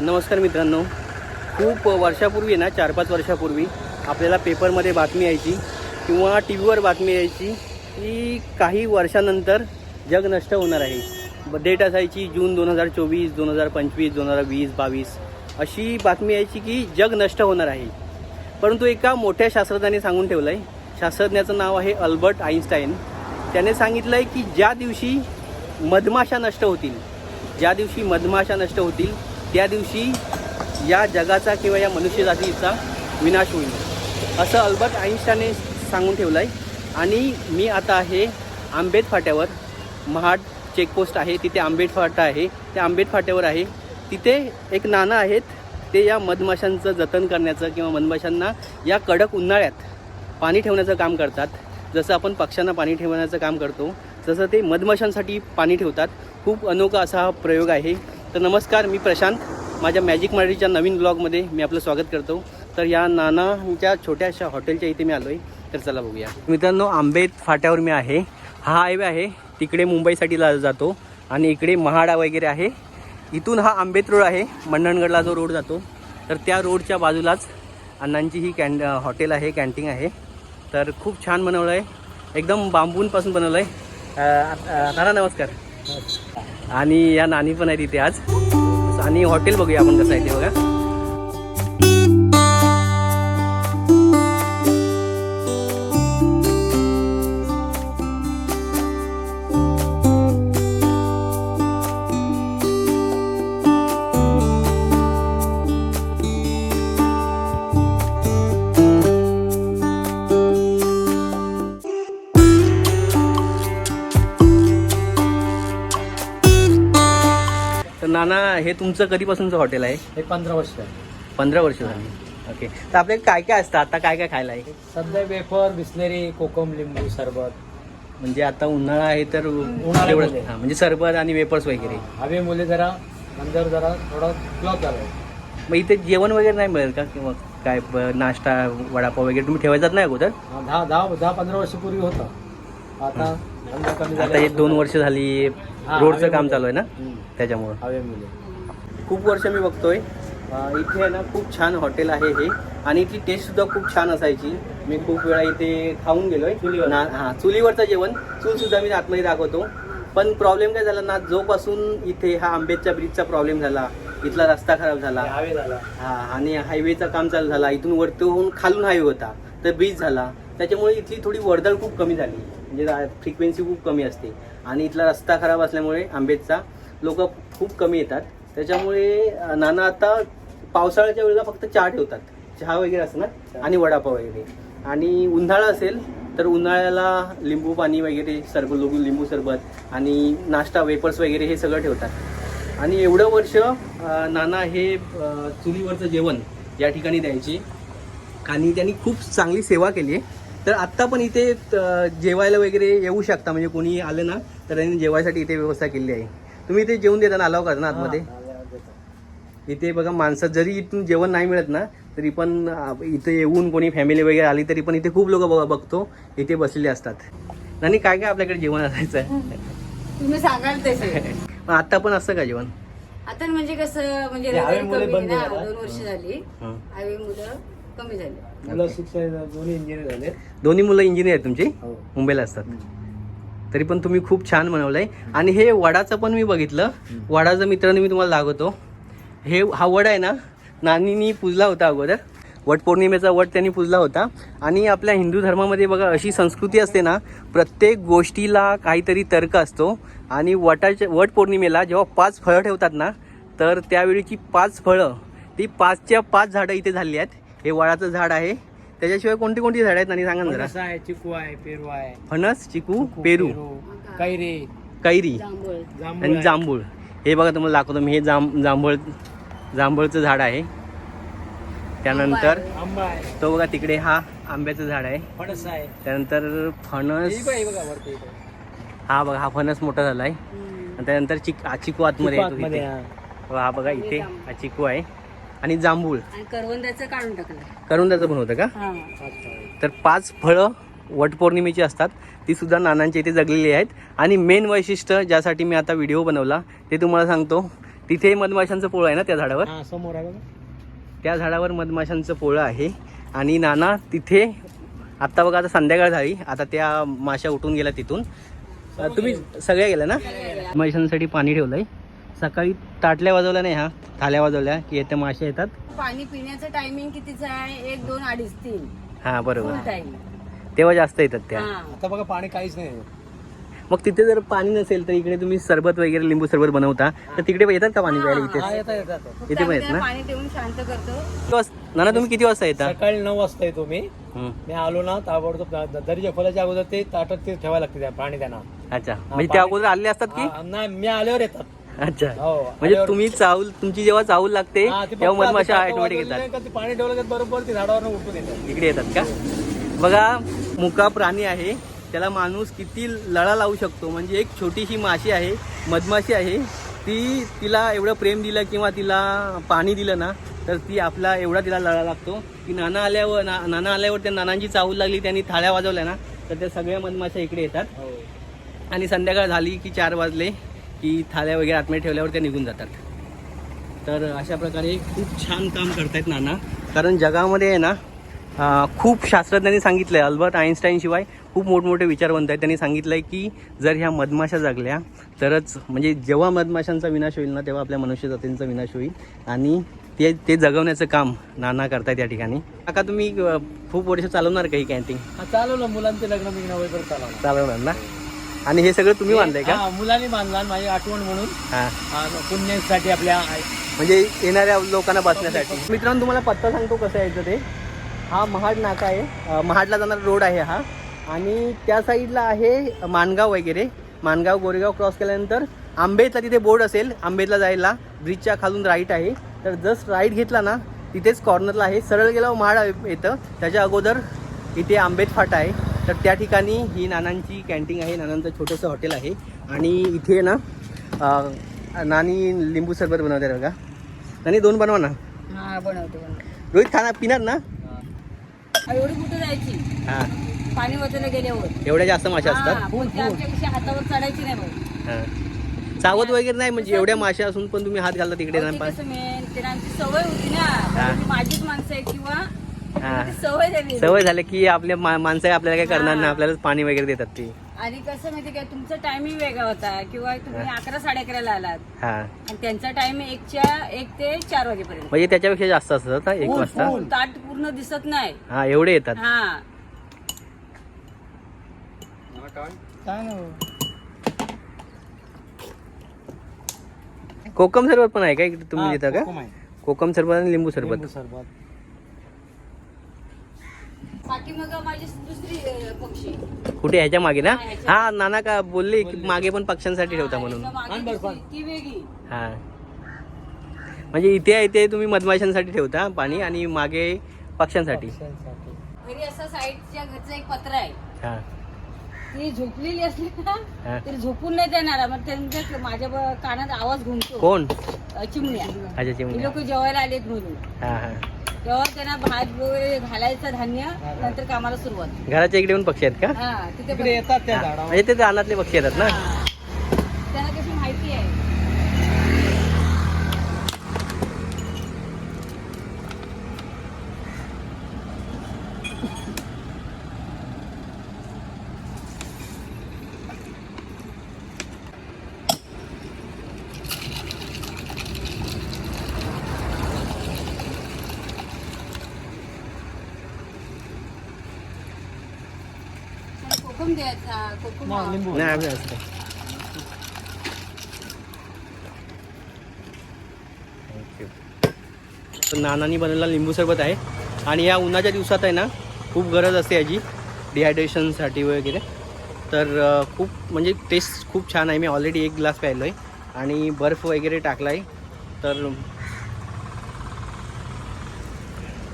नमस्कार मित्रांनो. खूप वर्षापूर्वी ना चार पाच वर्षापूर्वी आपल्याला पेपरमध्ये बातमी यायची किंवा टी व्हीवर बातमी यायची की काही वर्षानंतर जग नष्ट होणार आहे. डेट असायची जून दोन हजार चोवीस दोन हजार पंचवीस दोन हजार वीस बावीस अशी बातमी यायची की जग नष्ट होणार आहे. परंतु एका मोठ्या शास्त्रज्ञाने सांगून ठेवलं आहे शास्त्रज्ञाचं नाव आहे अल्बर्ट आईन्स्टाईन त्याने सांगितलं आहे की ज्या दिवशी मधमाशा नष्ट होतील ज्या दिवशी मधमाशा नष्ट होतील त्या दिवशी या जगाचा किंवा या मनुष्य जातीचा विनाश होईल. असं अल्बर्ट आईन्स्टाईनने सांगून ठेवलं आहे आणि मी आता आहे आंबेत फाट्यावर. महाड चेकपोस्ट आहे तिथे आंबेड फाटा आहे. त्या आंबेड फाट्यावर आहे. तिथे एक नाना आहेत. ते या मधमाशांचं जतन करण्याचं किंवा मधमाशांना या कडक उन्हाळ्यात पाणी ठेवण्याचं काम करतात. जसं आपण पक्ष्यांना पाणी ठेवण्याचं काम करतो तसं ते मधमाशांसाठी पाणी ठेवतात. खूप अनोखा असा हा प्रयोग आहे. तर नमस्कार मी प्रशांत. माझ्या मॅजिक मराठीच्या नवीन ब्लॉगमध्ये मी आपलं स्वागत करतो. तर या नानाच्या छोट्याशा हॉटेलच्या इथे मी आलो आहे तर चला बघूया. मित्रांनो आंबेत फाट्यावर मी आहे. हा हायवे आहे. तिकडे मुंबईसाठी ला जातो. आणि इकडे महाडा वगैरे आहे. इथून हा आंबेत रोड आहे. मंडणगडला जो रोड जातो. तर त्या रोडच्या बाजूलाच अण्णांची ही कॅन हॉटेल आहे कॅन्टीन आहे. तर खूप छान बनवलं आहे एकदम बांबूंपासून बनवलं आहे नाना नमस्कार. आणि या नानी पण आहे तिथे आज. आणि हॉटेल बघूया आपण कसं आहे ते बघा. हे तुमचं कधीपासूनचं हॉटेल आहे? हे पंधरा वर्ष आहे पंधरा वर्ष झाली. ओके. तर आपल्याकडे काय काय असतं? आता काय काय खायला आहे? सध्या वेफर बिस्लेरी कोकम लिंबू सरबत. म्हणजे आता उन्हाळा आहे तर उन्हाळ्यामध्ये. तेवढंच हां म्हणजे सरबत आणि वेपर्स वगैरे. हवे मुले जरा नंतर जरा थोडा क्लॉक झालाय मग इथे जेवण वगैरे नाही मिळेल का? किंवा काय ब- नाश्ता वडापाव वगैरे तुम्ही ठेवायचात नाही अगोदर? हा, दहा दहा दहा पंधरा वर्षापूर्वी होता. आता धंदा कमी आता हे दोन वर्ष झाली हा, रोडचं काम. चालू आहे ना? हम्म, त्याच्यामुळं. हवे मुले. खूप वर्ष मी बघतोय. इथे आहे ना खूप छान हॉटेल आहे हे. आणि इथली टेस्ट सुद्धा खूप छान असायची. मी खूप वेळा इथे खाऊन गेलोय. चुलीवर. हां चुलीवरचं जेवण. चूल सुद्धा मी आतमध्ये दाखवतो. पण प्रॉब्लेम काय झाला ना जोपासून इथे हा आंबेडच्या ब्रिजचा प्रॉब्लेम झाला. इथला रस्ता खराब झाला. हा आणि हायवेचं काम चालू झाला. इथून वरतून खालून हायवे होता. तर ब्रिज झाला. त्याच्यामुळे इथली थोडी वर्दळ खूप कमी झाली. म्हणजे फ्रिक्वेन्सी खूप कमी असते. आणि इथला रस्ता खराब असल्यामुळे आंबेडचा लोक खूप कमी येतात. त्याच्यामुळे नाना आता पावसाळ्याच्या वेळेला फक्त चहा ठेवतात. चहा वगैरे असं ना? आणि वडापाव वगैरे. आणि उन्हाळा असेल तर उन्हाळ्याला लिंबू पाणी वगैरे सरबत लिंबू सरबत आणि नाश्ता वेपर्स वगैरे हे सगळं ठेवतात. आणि एवढं वर्ष नाना हे चुलीवरचं जेवण या ठिकाणी द्यायचे. आणि त्यांनी खूप चांगली सेवा केली आहे. तर आत्ता पण इथे जेवायला वगैरे येऊ शकता. म्हणजे कोणी आलं ना तर त्यांनी जेवायसाठी इथे व्यवस्था केली आहे. तुम्ही इथे जेवून देताना अलाव ना आतमध्ये. इथे बघा माणसं जरी इथून जेवण नाही मिळत ना तरी पण इथे येऊन कोणी फॅमिली वगैरे आली तरी पण इथे खूप लोक बघतो इथे बसलेले असतात. आणि काय काय आपल्याकडे जेवण असायचं तुम्ही सांगाल तसे. आत्ता पण असतं का जेवण? आता म्हणजे कसं म्हणजे. दोन वर्ष झाली. हं. मुलं कमी झाली. मुलं शिक्षण दोन्ही इंजिनियर झाले. दोन्ही मुलं इंजिनियर आहेत तुमची? हो. मुंबईला असतात. तरी पण तुम्ही खूप छान बनवलंय. आणि हे वडाचं पण मी बघितलं. वडाचं मित्रांनो मी तुम्हाला दाखवतो. हे हा वड आहे ना नानीनी पूजला होता अगोदर. वट पौर्णिमेचा वट त्यांनी पूजला होता. आणि आपल्या हिंदू धर्मामध्ये बघा अशी संस्कृती असते ना प्रत्येक गोष्टीला काहीतरी तर्क असतो. आणि वटाच्या वट पौर्णिमेला जेव्हा पाच फळं ठेवतात ना तर त्यावेळीची पाच फळं ती पाचच्या पाच झाडं इथे झाली आहेत. हे वडाचं झाड आहे. त्याच्याशिवाय कोणती कोणती झाडं आहेत आणि सांगा ना जरा. आहे चिकू आहे पेरू आहे. फणस चिकू पेरू. कैरी. कैरी. आणि. जांभूळ. हे बघा तुम्हाला दाखवतो मी. हे जांभ जांभूळ जांभूळचं झाड आहे. त्यानंतर आंबा आहे. तो बघा तिकडे हा आंब्याचं झाड आहे. फणस आहे. त्यानंतर फणस. हे बघा, हे बघा वरती इथे. हा बघा हा फणस मोठा झाला आहे. आणि त्यानंतर चिक हा चिकू आतमध्ये. हा. हा बघा इथे हा चिकू आहे. आणि जांभूळ. आणि करवंदाचं काढून टाकलं करुंदाचं पण होतं का? हा. पाच फळं. तर पाच फळं वटपौर्णिमेची असतात. ती सुद्धा नानांच्या इथे जगलेली आहेत. आणि मेन वैशिष्ट्य ज्यासाठी मी आता व्हिडिओ बनवला ते तुम्हाला सांगतो. तिथे मधमाशांचं पोळं आहे ना त्या झाडावर? हा समोर आहे बघा. त्या झाडावर मधमाशांचं पोळं आहे. आणि नाना तिथे आत्ता बघा आता संध्याकाळ झाली. आता त्या माशा उठून गेल्या तिथून. अ, तुम्ही सगळ्या गेल्या ना? मधमाशांसाठी पाणी ठेवलंय. सकाळी ताटल्या वाजवल्या नाही हा? थाल्या वाजवल्या की येत्या माशा येतात? पाणी पिण्याचं टायमिंग कितीचं आहे? एक दोन अडीच तीन. हा बरोबर. टाइम तेव्हा जास्त येतात त्या. आता बघा पाणी काहीच नाही मग तिथे जर पाणी नसेल तर इकडे तुम्ही सरबत वगैरे लिंबू सरबत बनवता. तर तिकडे येतात का पाणी प्यायला हा इथे इथे पण येत ना? पाणी शांत करतो. नाना तुम्ही किती वाजता येता? सकाळी नऊ वाजता येतो मी. हं. मी आलो ना ताबडतोब द- दरीच्या फुलाच्या अगोदर ते ताटात ते ठेवायला लागते त्या पाणी त्यांना. अच्छा. म्हणजे त्या अगोदर आले असतात की? हा, नाही मी आल्यावर येतात. अच्छा. हो म्हणजे आल्यावर- तुम्ही चावल तुमची जेव्हा चावल लागते हा, ते तेव्हा फक्त मधमाशा आधी ऑटोमॅटिक वाजवलं येतात. का ते पाणी ठेवलं का बरोबर ते झाडावर उठून येतात. इकडे येतात का? बघा मुका प्राणी आहे. त्याला माणूस किती लळा लावू शकतो? म्हणजे एक छोटीशी माशी आहे मधमाशी आहे. ती तिला एवढं प्रेम दिलं किंवा तिला पाणी दिलं ना तर ती आपला एवढा तिला लळा लागतो. की नाना आल्यावर ना नाना आल्यावर त्या नानांची चावल लागली त्यांनी थाळ्या वाजवल्या ना तर त्या सगळ्या मधमाशा इकडे येतात. हो. आणि संध्याकाळ झाली की चार वाजले की थाल्या वगैरे आतमध्ये ठेवल्यावर त्या निघून जातात. तर अशा प्रकारे खूप छान काम करतायत नाना. कारण जगामध्ये आहे ना खूप शास्त्रज्ञांनी सांगितलं आहे अल्बर्ट आईन्स्टाईनशिवाय खूप मोठमोठे विचारवंत आहेत. त्यांनी सांगितलं आहे की जर ह्या मधमाशा जगल्या तरच म्हणजे जेव्हा मधमाशांचा विनाश होईल ना तेव्हा आपल्या मनुष्य जातींचा विनाश होईल. आणि ते ते जगवण्याचं काम नाना करतायत या ठिकाणी. काका तुम्ही खूप वर्ष चालवणार का ही कॅन्टीन? चालवलं. मुलांचे लग्न बिग्न वगैरे चालवलं चालवणार. ना? आणि हे सगळं तुम्ही बांधलंय का? मुलांनी बांधला आणि माझी आठवण म्हणून. पुण्यासाठी आपल्या म्हणजे येणाऱ्या लोकांना बसण्यासाठी. मित्रांनो तुम्हाला पत्ता सांगतो कसं यायचं ते? हा महाड नाका आहे. महाडला जाणारा रोड आहे हा. आणि त्या साईडला आहे माणगाव वगैरे. माणगाव गोरेगाव क्रॉस केल्यानंतर आंबेतला तिथे बोर्ड असेल. आंबेतला जायला ब्रिजच्या खालून राईट आहे. तर जस्ट राईट घेतला ना तिथेच कॉर्नरला आहे. सरळ गेल्यावर महाड येतं. त्याच्या अगोदर इथे आंबेत फाटा आहे. तर त्या ठिकाणी ही नानांची कॅन्टीन आहे. नानांचं छोटंसं हॉटेल आहे. आणि इथे ना नानी लिंबू सरबत बनवतात बघा. नानी दोन बनवा ना. हा बनवतो बनवतो. रोहित खाना पिणार ना? एवढी कुठे जायची? हां. पाणी वाचायला गेल्यावर. एवढ्या जास्त माशा हा, असतात? पण ते आमच्यापेक्षा हातावर चढायची नाही भाऊ हां. चावत वगैरे नाही? म्हणजे एवढ्या माशा असून पण तुम्ही हात घालता तिकडे पण त्याला आमची सवय होती ना. हा. ती माझीच माणसं आहे किंवा हा. ती सवय झाली. सवय झाली की आपल्या मा- माणसं आहे, आपल्याला काय करणार हा. नाही आपल्यालाच पाणी वगैरे देतात ती. आणि कसं माहिती काय तुमचा टायमिंग वेगळा होता. किंवा तुम्ही अकरा साडे अकराला आलात. हां. आणि त्यांचा टाइम एकच्या एक ते चार वाजेपर्यंत. म्हणजे त्याच्यापेक्षा जास्त असतात हा, एक फुल, वाजता? फुल. ताट पूर्ण दिसत नाही. हा एवढे येतात. हा. काय? ना कोकम सरबत पण आहे का इकडे तुम्ही देता का? कोकम आहे. कोकम सरबत आणि लिंबू सरबत. लिंबू सरबत. बाकी मग माझी दुसरी अं, पक्षी. कुठे ह्याच्या मागे ना? हा, ह्याच्या- हा नाना का बोलले की मागे पण पक्ष्यांसाठी ठेवता म्हणून. हा, आण. ती वेगळी. हा. म्हणजे इथे इथे तुम्ही मधमाशांसाठी ठेवता पाणी आणि मागे पक्ष्यांसाठी. पक्ष्यांसाठी. घरी असं साईडच्या घरचं एक पत्र आहे. हा. ती झोपलेली असली ना हा. तरी झोपून नाही देणार. मग त्यांच्या माझ्या ब- कानात आवाज घुमतो. कोण? अं, चिमण्या. अच्छा ती चिमण्या लोक जेवायला आलेत म्हणून. हा हा. तेव्हा त्यांना भात वगैरे घालायचं धान्य नंतर कामाला सुरुवात. घराच्या इकडे पण पक्षी आहेत का? हा तिथे इकडे पण- येतात त्या. झाडावर. म्हणजे ते रानातले पक्षी येतात ना? हा. त्यांना कशी माहिती आहे? कोकम द्यायचा कोकम नाही आम्ही असतो. तर नानानी बनवलेला लिंबू सरबत आहे. आणि या उन्हाच्या दिवसात आहे ना खूप गरज असते याची. डिहायड्रेशनसाठी वगैरे. तर खूप म्हणजे टेस्ट खूप छान आहे. मी ऑलरेडी एक ग्लास प्यायलो आहे आणि बर्फ वगैरे टाकला आहे तर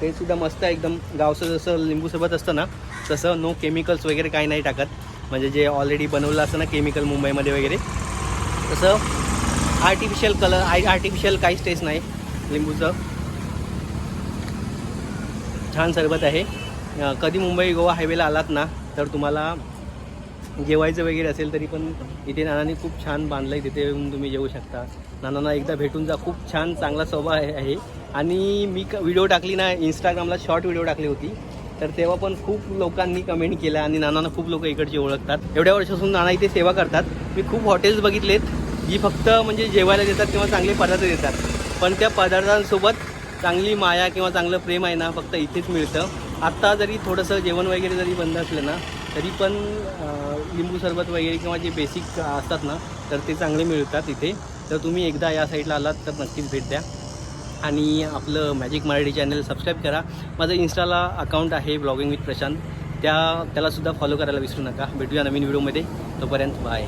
ते सुद्धा मस्त आहे. एकदम गावचं जसं लिंबू सरबत असतं ना तसं नो केमिकल्स वगैरे काही नाही टाकत. म्हणजे जे ऑलरेडी बनवलं असतं ना केमिकल मुंबईमध्ये वगैरे. तसं आर्टिफिशियल कलर आर्टिफिशियल काहीच टेस्ट नाही. लिंबूचं. छान सरबत आहे. कधी मुंबई गोवा हायवेला आलात ना तर तुम्हाला जेवायचं वगैरे असेल तरी पण इथे नानांनी खूप छान बांधलं आहे तिथे येऊन तुम्ही जेवू शकता. नानांना एकदा भेटून जा खूप छान चांगला स्वभाव आहे. आहे आणि मी क व्हिडिओ टाकली ना इंस्टाग्रामला शॉर्ट व्हिडिओ टाकली होती. तर तेव्हा पण खूप लोकांनी कमेंट केल्या आणि नानांना खूप लोक इकडचे ओळखतात. एवढ्या वर्षापासून नाना इथे सेवा करतात. मी खूप हॉटेल्स बघितलेत जी फक्त म्हणजे जेवायला देतात किंवा चांगले पदार्थ देतात. पण त्या पदार्थांसोबत चांगली माया किंवा चांगलं प्रेम आहे ना फक्त इथेच मिळतं. आत्ता जरी थोडंसं जेवण वगैरे जरी बंद असलं ना तरी पण लिंबू सरबत वगैरे किंवा जे बेसिक असतात ना तर ते चांगले मिळतात इथे. तर तुम्ही एकदा या साईडला आलात तर नक्कीच भेट द्या. आणि आपलं मॅजिक मराठी चॅनल सबस्क्राईब करा. माझं इन्स्टाला अकाउंट आहे ब्लॉगिंग विथ प्रशांत त्या त्यालासुद्धा फॉलो करायला विसरू नका. भेटूया नवीन व्हिडिओमध्ये तोपर्यंत बाय